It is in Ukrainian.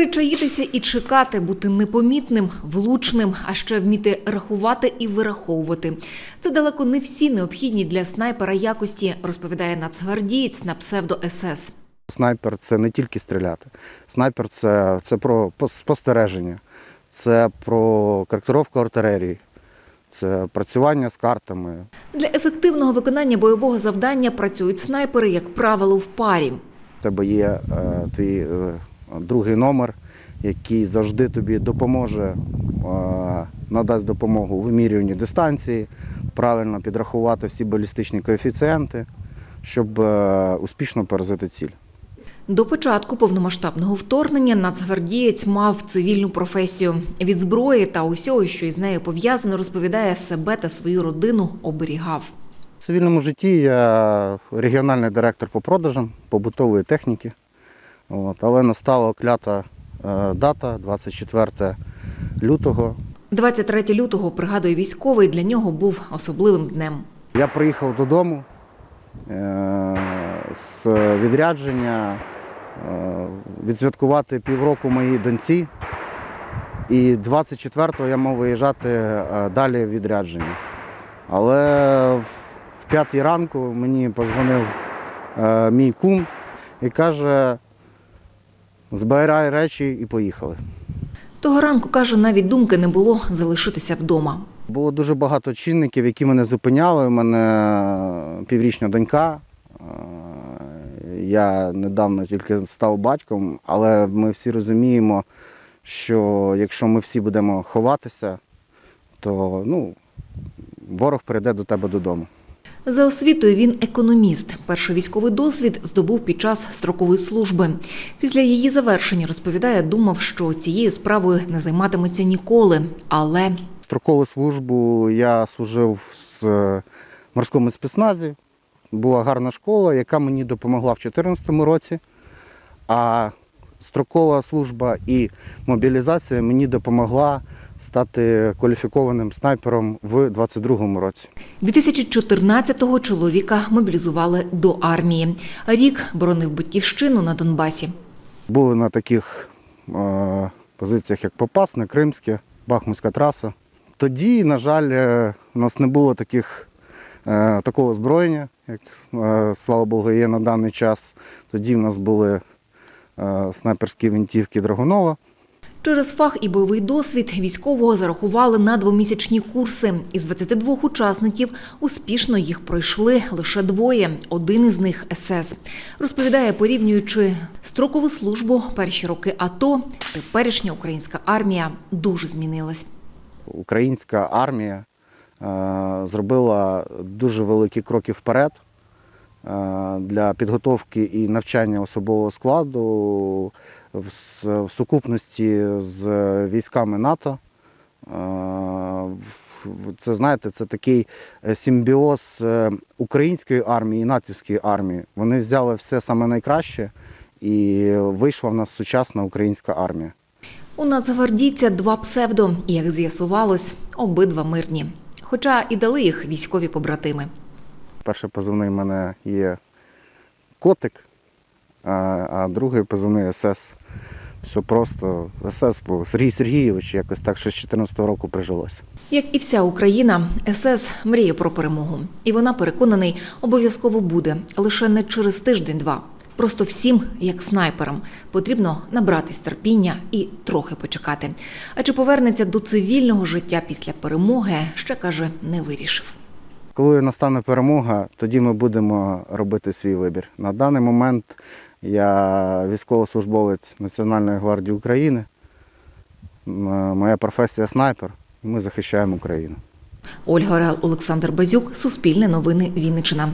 Причаїтися і чекати, бути непомітним, влучним, а ще вміти рахувати і вираховувати. Це далеко не всі необхідні для снайпера якості, розповідає нацгвардієць на псевдо СС. Снайпер це не тільки стріляти. Снайпер це, це про спостереження, це про коректировку артилерії, це працювання з картами. Для ефективного виконання бойового завдання працюють снайпери, як правило, в парі. У тебе є е, твій е, другий номер, який завжди тобі допоможе, е, надасть допомогу у вимірюванні дистанції, правильно підрахувати всі балістичні коефіцієнти, щоб е, успішно поразити ціль. До початку повномасштабного вторгнення нацгвардієць мав цивільну професію. Від зброї та усього, що із нею пов'язано, розповідає себе та свою родину оберігав. В цивільному житті я регіональний директор по продажам побутової техніки. От, але настала клята е, дата 24 лютого. 23 лютого, пригадує військовий, для нього був особливим днем. Я приїхав додому е, з відрядження е, відсвяткувати півроку моїй доньці. І 24-го я мав виїжджати далі в відрядження. Але в, в п'ятій ранку мені позвонив мій кум і каже: збирай речі і поїхали. Того ранку, каже, навіть думки не було залишитися вдома. Було дуже багато чинників, які мене зупиняли. У мене піврічна донька. Е, Я недавно тільки став батьком, але ми всі розуміємо, що якщо ми всі будемо ховатися, то ну, ворог прийде до тебе додому. За освітою він економіст. Перший військовий досвід здобув під час строкової служби. Після її завершення розповідає, думав, що цією справою не займатиметься ніколи. Але Строкову службу я служив з е, морському спецназі. Була гарна школа, яка мені допомогла в 2014 році. А строкова служба і мобілізація мені допомогла стати кваліфікованим снайпером в 2022 році. 2014-го чоловіка мобілізували до армії. Рік боронив батьківщину на Донбасі. Були на таких е, позиціях, як Попасне, Кримське, Бахмутська траса. Тоді, на жаль, е, у нас не було таких, е, такого озброєння, як, слава Богу, є на даний час. Тоді в нас були снайперські винтівки Драгунова. Через фах і бойовий досвід військового зарахували на двомісячні курси. Із 22 учасників успішно їх пройшли лише двоє. Один із них СС. Розповідає, порівнюючи строкову службу, перші роки АТО, теперішня українська армія дуже змінилась. Українська армія е, зробила дуже великі кроки вперед е, для підготовки і навчання особового складу в, сукупності з військами НАТО. Е, Це знаєте, це такий е, симбіоз е, української армії і натівської армії. Вони взяли все саме найкраще і вийшла в нас сучасна українська армія. У нацгвардійця два псевдо, і, як з'ясувалось, обидва мирні. Хоча і дали їх військові побратими. Перший позивний в мене є котик, а, другий позивний СС. Все просто СС був Сергій Сергійович, якось так ще з 14 року прижилося. Як і вся Україна, СС мріє про перемогу, і вона переконаний, обов'язково буде лише не через тиждень-два. Просто всім, як снайперам, потрібно набратись терпіння і трохи почекати. А чи повернеться до цивільного життя після перемоги, ще каже, не вирішив. Коли настане перемога, тоді ми будемо робити свій вибір. На даний момент я військовослужбовець Національної гвардії України. Моя професія снайпер. і Ми захищаємо Україну. Ольга Орел, Олександр Базюк, Суспільне новини Вінниччина.